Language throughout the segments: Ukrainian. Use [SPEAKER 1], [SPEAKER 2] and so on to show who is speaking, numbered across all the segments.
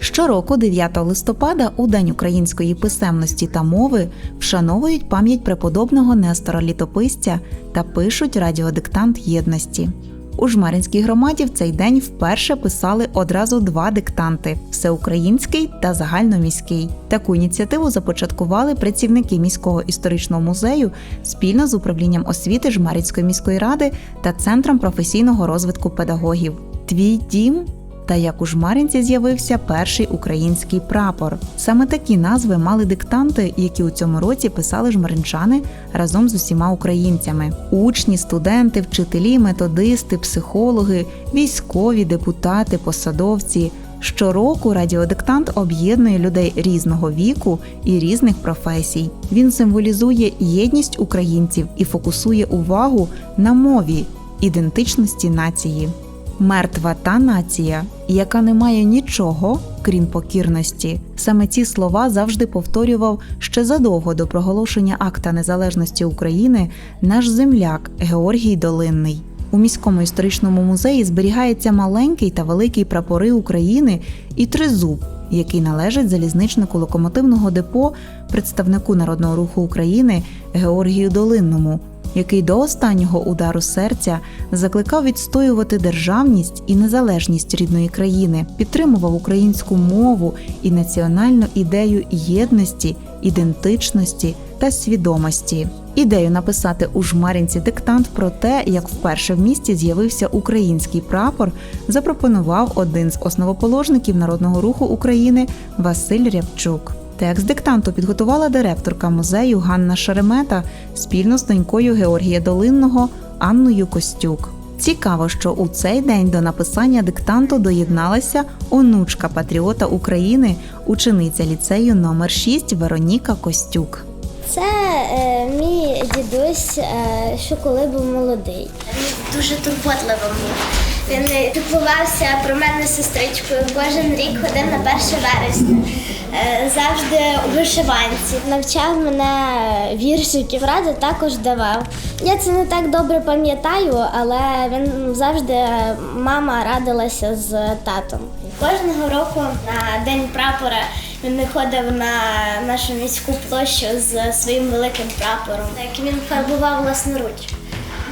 [SPEAKER 1] Щороку, 9 листопада, у День української писемності та мови вшановують пам'ять преподобного Нестора Літописця та пишуть радіодиктант єдності. У Жмеринській громаді в цей день вперше писали одразу два диктанти всеукраїнський та загальноміський. Таку ініціативу започаткували працівники міського історичного музею спільно з управлінням освіти Жмеринської міської ради та центром професійного розвитку педагогів. Твій дім та як у Жмаринці з'явився перший український прапор. Саме такі назви мали диктанти, які у цьому році писали жмаринчани разом з усіма українцями: учні, студенти, вчителі, методисти, психологи, військові, депутати, посадовці. Щороку радіодиктант об'єднує людей різного віку і різних професій. Він символізує єдність українців і фокусує увагу на мові, ідентичності нації. Мертва та нація, яка не має нічого, крім покірності. Саме ці слова завжди повторював ще задовго до проголошення акта незалежності України наш земляк Георгій Долинний. У міському історичному музеї зберігається маленький та великий прапори України і тризуб, який належить залізничнику локомотивного депо, представнику народного руху України Георгію Долинному, який до останнього удару серця закликав відстоювати державність і незалежність рідної країни, підтримував українську мову і національну ідею єдності, ідентичності та свідомості. Ідею написати у жмаринці диктант про те, як вперше в місті з'явився український прапор, запропонував один з основоположників народного руху України Василь Рябчук. Текст диктанту підготувала директорка музею Ганна Шеремета спільно з донькою Георгія Долинного Анною Костюк. Цікаво, що у цей день до написання диктанту доєдналася онучка патріота України, учениця ліцею номер 6 Вероніка Костюк.
[SPEAKER 2] Це е, мій дідусь, е, що коли був молодий.
[SPEAKER 3] Він дуже турботливий був. Він піклувався про мене сестричкою. Кожен рік ходив на 1 вересня. Е, Завжди у вишиванці.
[SPEAKER 2] Навчав мене віршиків, ради також давав. Я це не так добре пам'ятаю, але він завжди е, мама радилася з татом.
[SPEAKER 3] Кожного року на день прапора він виходив на нашу міську площу з своїм великим прапором, який він фарбував власноруч.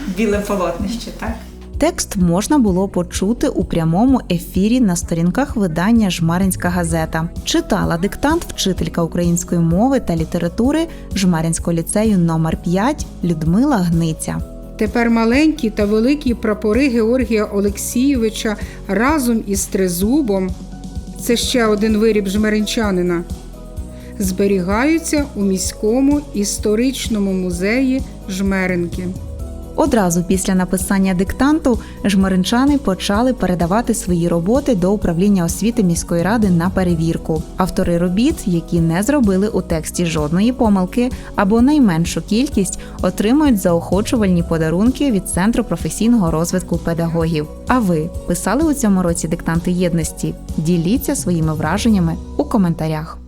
[SPEAKER 4] Біле полотнище, так?
[SPEAKER 1] Текст можна було почути у прямому ефірі на сторінках видання Жмаринська газета. Читала диктант вчителька української мови та літератури Жмаринського ліцею номер 5 Людмила Гниця.
[SPEAKER 5] Тепер маленькі та великі прапори Георгія Олексійовича разом із тризубом це ще один виріб жмеринчанина. Зберігаються у міському історичному музеї Жмеринки.
[SPEAKER 1] Одразу після написання диктанту жмеринчани почали передавати свої роботи до управління освіти міської ради на перевірку. Автори робіт, які не зробили у тексті жодної помилки або найменшу кількість, отримують заохочувальні подарунки від центру професійного розвитку педагогів. А ви писали у цьому році диктанти єдності? Діліться своїми враженнями у коментарях.